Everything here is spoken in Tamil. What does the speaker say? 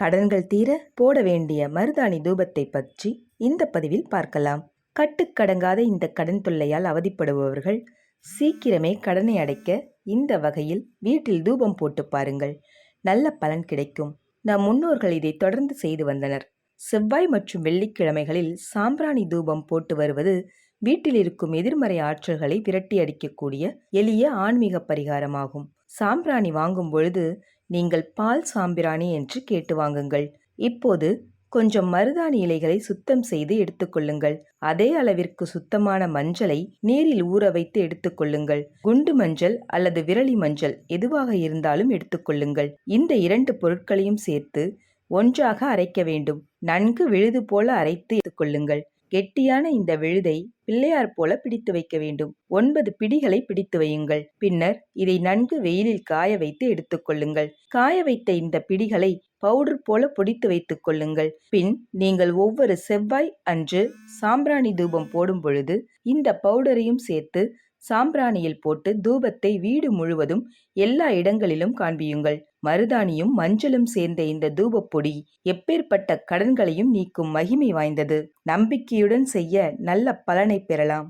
கடன்கள் தீர போட வேண்டிய மருதாணி தூபத்தை பற்றி இந்த பதிவில் பார்க்கலாம். கட்டுக்கடங்காத இந்த கடன் தொல்லையால் அவதிப்படுபவர்கள் சீக்கிரமே கடனை அடைக்க இந்த வகையில் வீட்டில் தூபம் போட்டு பாருங்கள். நல்ல பலன் கிடைக்கும். நம் முன்னோர்கள் இதை தொடர்ந்து செய்து வந்தனர். செவ்வாய் மற்றும் வெள்ளிக்கிழமைகளில் சாம்பிராணி தூபம் போட்டு வருவது வீட்டில் இருக்கும் எதிர்மறை ஆற்றல்களை விரட்டி அடிக்கக்கூடிய எளிய ஆன்மீக பரிகாரமாகும். சாம்பிராணி வாங்கும் பொழுது நீங்கள் பால் சாம்பிராணி என்று கேட்டு வாங்குங்கள். இப்போது கொஞ்சம் மருதாணி இலைகளை சுத்தம் செய்து எடுத்துக்கொள்ளுங்கள் அதே அளவிற்கு சுத்தமான மஞ்சளை நீரில் ஊற வைத்து எடுத்துக்கொள்ளுங்கள் குண்டு மஞ்சள் அல்லது விரலி மஞ்சள் எதுவாக இருந்தாலும் எடுத்துக்கொள்ளுங்கள் இந்த இரண்டு பொருட்களையும் சேர்த்து ஒன்றாக அரைக்க வேண்டும். நன்கு விழுது போல அரைத்து கொள்ளுங்கள். கெட்டியான இந்த விழுதை பிள்ளையார் போல பிடித்து வைக்க வேண்டும். ஒன்பது பிடிகளை பிடித்து வையுங்கள். பின்னர் இதை நன்கு வெயிலில் காய வைத்து எடுத்துக்கொள்ளுங்கள் காய வைத்த இந்த பிடிகளை பவுடர் போல பொடித்து வைத்துக் கொள்ளுங்கள். பின் நீங்கள் ஒவ்வொரு செவ்வாய் அன்று சாம்பிராணி தூபம் போடும் பொழுது இந்த பவுடரையும் சேர்த்து சாம்பிராணியில் போட்டு தூபத்தை வீடு முழுவதும் எல்லா இடங்களிலும் காண்பியுங்கள். மருதாணியும் மஞ்சளும் சேர்ந்த இந்த தூபப்பொடி எப்பேற்பட்ட கடன்களையும் நீக்கும் மகிமை வாய்ந்தது. நம்பிக்கையுடன் செய்ய நல்ல பலனை பெறலாம்.